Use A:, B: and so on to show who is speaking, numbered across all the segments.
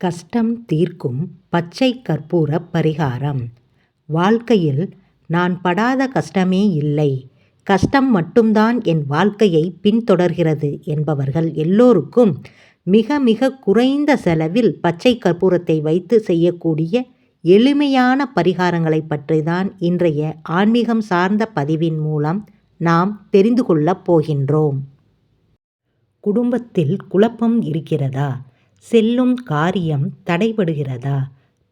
A: கஷ்டம் தீர்க்கும் பச்சை கற்பூர பரிகாரம். வாழ்க்கையில் நான் படாத கஷ்டமே இல்லை. கஷ்டம் மட்டும்தான் என் வாழ்க்கையை பின்தொடர்கிறது என்பவர்கள் எல்லோருக்கும் மிக மிக குறைந்த செலவில் பச்சை கற்பூரத்தை வைத்து செய்யக்கூடிய எளிமையான பரிகாரங்களை பற்றி தான் இன்றைய ஆன்மீகம் சார்ந்த பதிவின் மூலம் நாம் தெரிந்து கொள்ளப் போகின்றோம். குடும்பத்தில் குழப்பம் இருக்கிறதா? செல்லும் காரியம் தடைபடுகிறதா?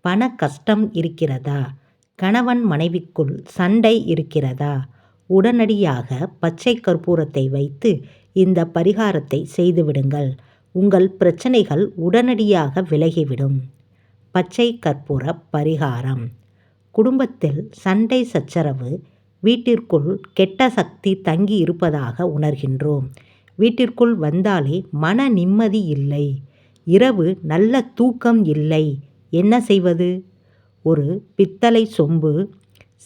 A: பண கஷ்டம் இருக்கிறதா? கணவன் மனைவிக்குள் சண்டை இருக்கிறதா? உடனடியாக பச்சை கற்பூரத்தை வைத்து இந்த பரிகாரத்தை செய்துவிடுங்கள். உங்கள் பிரச்சனைகள் உடனடியாக விலகிவிடும். பச்சை கற்பூர பரிகாரம். குடும்பத்தில் சண்டை சச்சரவு வீட்டிற்குள் கெட்ட சக்தி தங்கி இருப்பதாக உணர்கின்றோம். வீட்டிற்குள் வந்தாலே மன நிம்மதி இல்லை. இரவு நல்ல தூக்கம் இல்லை. என்ன செய்வது? ஒரு பித்தளை சொம்பு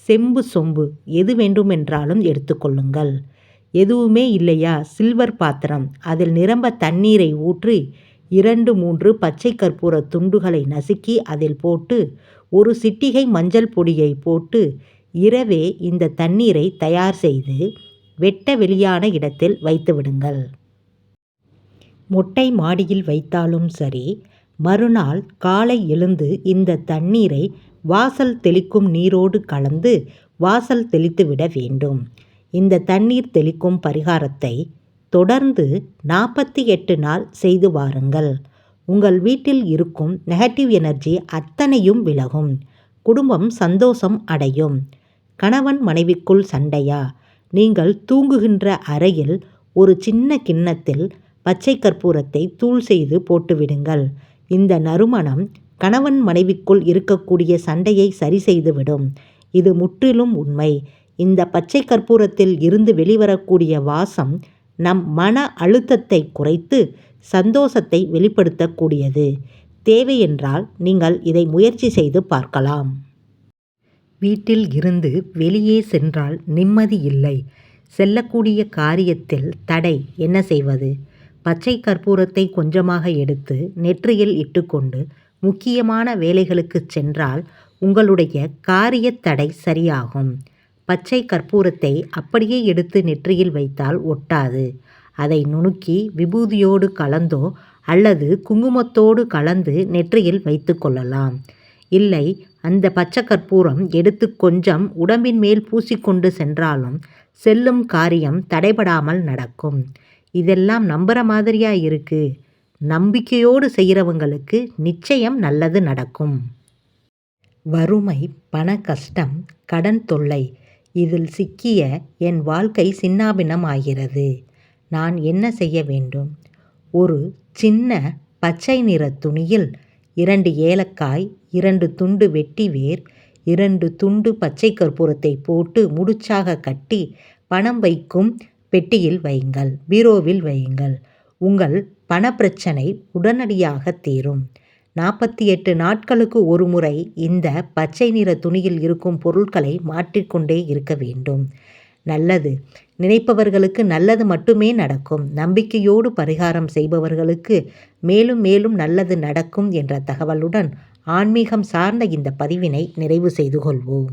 A: செம்பு சொம்பு எது வேண்டுமென்றாலும் எடுத்துக்கொள்ளுங்கள் எதுவுமே இல்லையா? சில்வர் பாத்திரம். அதில் நிரம்ப தண்ணீரை ஊற்றி இரண்டு மூன்று பச்சை கற்பூர துண்டுகளை நசுக்கி அதில் போட்டு ஒரு சிட்டிகை மஞ்சள் பொடியை போட்டு இரவே இந்த தண்ணீரை தயார் செய்து வெட்ட வெளியான இடத்தில் வைத்து விடுங்கள். மொட்டை மாடியில் வைத்தாலும் சரி மறுநாள் காலை எழுந்து இந்த தண்ணீரை வாசல் தெளிக்கும் நீரோடு கலந்து வாசல் தெளித்துவிட வேண்டும். இந்த தண்ணீர் தெளிக்கும் பரிகாரத்தை தொடர்ந்து நாற்பத்தி எட்டு நாள் செய்து வாருங்கள். உங்கள் வீட்டில் இருக்கும் நெகட்டிவ் எனர்ஜி அத்தனையும் விலகும். குடும்பம் சந்தோஷம் அடையும். கணவன் மனைவிக்குள் சண்டையா? நீங்கள் தூங்குகின்ற அறையில் ஒரு சின்ன கிண்ணத்தில் பச்சை கற்பூரத்தை தூள் செய்து போட்டுவிடுங்கள். இந்த நறுமணம் கணவன் மனைவிக்குள் இருக்கக்கூடிய சண்டையை சரி செய்துவிடும். இது முற்றிலும் உண்மை. இந்த பச்சை கற்பூரத்தில் இருந்து வெளிவரக்கூடிய வாசம் நம் மன அழுத்தத்தை குறைத்து சந்தோஷத்தை வெளிப்படுத்தக்கூடியது. தேவையென்றால் நீங்கள் இதை முயற்சி செய்து பார்க்கலாம். வீட்டில் இருந்து வெளியே சென்றால் நிம்மதி இல்லை. செல்லக்கூடிய காரியத்தில் தடை என்ன செய்வது? பச்சை கற்பூரத்தை கொஞ்சமாக எடுத்து நெற்றியில் இட்டுக்கொண்டு முக்கியமான வேலைகளுக்குச் சென்றால் உங்களுடைய காரியத் தடை சரியாகும். பச்சை கற்பூரத்தை அப்படியே எடுத்து நெற்றியில் வைத்தால் ஒட்டாது. அதை நுணுக்கி விபூதியோடு கலந்தோ அல்லது குங்குமத்தோடு கலந்து நெற்றியில் வைத்து கொள்ளலாம். இல்லை அந்த பச்சை கற்பூரம் எடுத்து கொஞ்சம் உடம்பின் மேல் பூசிக்கொண்டு சென்றாலும் செல்லும் காரியம் தடைபடாமல் நடக்கும். இதெல்லாம் நம்புகிற மாதிரியா இருக்கு. நம்பிக்கையோடு செய்கிறவங்களுக்கு நிச்சயம் நல்லது நடக்கும். வறுமை பண கஷ்டம் கடன் தொல்லை இதில் சிக்கிய என் வாழ்க்கை சின்னாபின்னம் ஆகிறது நான் என்ன செய்ய வேண்டும்? ஒரு சின்ன பச்சை நிற துணியில் இரண்டு ஏலக்காய் இரண்டு துண்டு வெட்டி வேர் இரண்டு துண்டு பச்சை கற்பூரத்தை போட்டு முடிச்சாக கட்டி பணம் வைக்கும் பெட்டியில் வையுங்கள் பீரோவில் வையுங்கள். உங்கள் பணப்பிரச்சனை உடனடியாக தீரும். நாற்பத்தி எட்டு நாட்களுக்கு ஒரு முறை இந்த பச்சை நிற துணியில் இருக்கும் பொருட்களை மாற்றிக்கொண்டே இருக்க வேண்டும். நல்லது. நினைப்பவர்களுக்கு நல்லது மட்டுமே நடக்கும். நம்பிக்கையோடு பரிகாரம் செய்பவர்களுக்கு மேலும் மேலும் நல்லது நடக்கும் என்ற தகவலுடன் ஆன்மீகம் சார்ந்த இந்த பதிவினை நிறைவு செய்து கொள்வோம்.